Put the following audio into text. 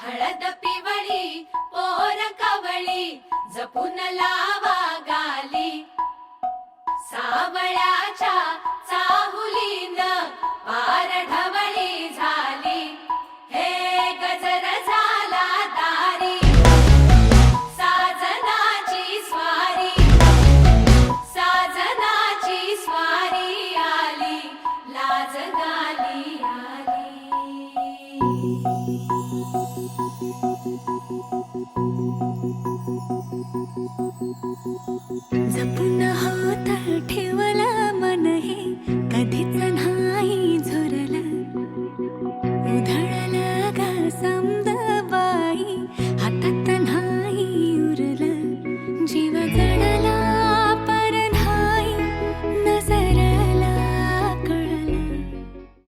हळद पिवळी पोर कवळी जपून लावा गाली. सावळ्याच्या जपून हात ठेवा.